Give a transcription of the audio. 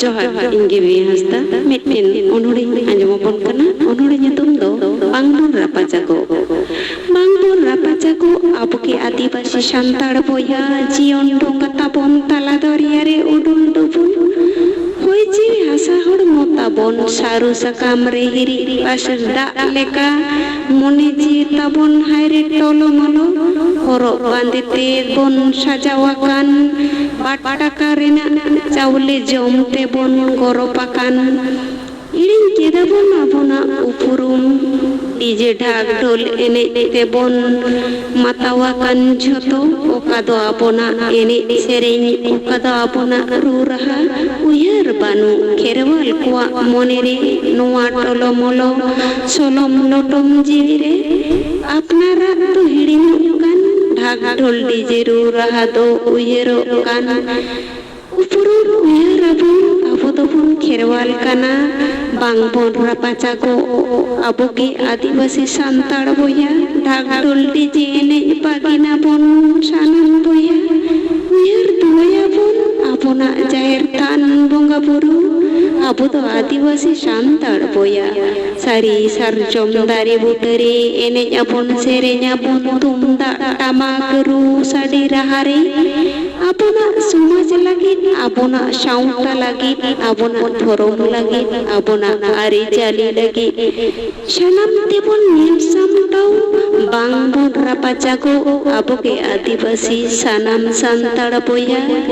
ᱡᱚᱦᱟᱨ ᱤᱧ ᱜᱮ ᱵᱤ ᱦᱟᱸᱥᱫᱟ ᱢᱤᱫᱴᱮᱱ ᱚᱱᱚᱲᱤᱧ ᱟᱸᱡᱚᱢᱟᱵᱚᱱ ᱠᱟᱱᱟ ᱚᱱᱚᱲᱤ ᱧᱩᱛᱩᱢ ᱫᱚ ᱵᱟᱝᱵᱚᱱ ᱨᱟᱯᱟᱪᱟᱜᱚ ᱵᱟᱝᱵᱚᱱ ᱨᱟᱯᱟᱪᱟᱜᱚ ᱟᱵᱚᱜᱮ ᱟᱹᱫᱤᱵᱟᱹᱥᱤ ᱥᱟᱱᱛᱟᱲ ᱵᱚᱭᱦᱟ ᱡᱤᱭᱚᱱ ᱰᱚᱸᱜᱟ ᱛᱟᱵᱚᱱ ᱛᱟᱞᱟ ᱫᱚᱨᱭᱟ ᱨᱮ ᱩᱰᱩᱝ ᱰᱩᱵᱩᱱ ᱦᱚᱭ ᱡᱤᱣᱤ ᱦᱟᱥᱟ ᱦᱚᱲᱢᱚ ᱛᱟᱵᱚᱱ ᱥᱟᱹᱨᱩ ᱥᱟᱠᱟᱢ ᱨᱮ ᱦᱤᱨᱤᱡ ᱯᱟᱥᱮᱨ ᱫᱟᱜ ᱞᱮᱠᱟ ᱢᱚᱱᱮ ᱡᱤᱣᱤ ᱛᱟᱵᱚᱱ ᱦᱟᱭᱨᱮ ᱴᱚᱞᱚᱢᱚᱞᱚ হরক বাঁধিতে বন সাজাওয়া কান বাটা কারেনা চাউলে জমতে বন গরপা কান। ইড়িন কেদাবন আপনা উপরুম, ডিজে ঢাক ঢোল এনে তেবন মাতাওয়া কান ঝত ওকাদো আপনা এনে সেরেন ওকাদো আপনা রুরাহা উয়ার বানু খেরওয়াল কোয়া মনেরে, নোয়া টলমল সলম লটম জিবিরে। আপনারা তো হিড়িন কান ढाक ढोल डीजे रो रहा दो उयेरो काना উপরুর উয়ারাবুন আবুদবুন খেরওয়াল কানা বাংবন রাপাচাগো আবুকে আদিবাসী সান্তাড় বইয়া ঢাক ঢোল ডিজে এনে পাগিনা বন সানান বইয়া উয়ার দুয়াবুন আপনা জায়ের তা bunga buru, abu to adi wasi shantar boya, sari sar jom dari buteri, ene nyapun sere nyapun tumta tama keru sari rahari, abu na suma jelagi, abu na shaunta lagi, abu na toro lagi, abu na ari jali lagi, shalam tipun nim sam tau, bang bun rapa jago, abu ke adi wasi sanam santar boya.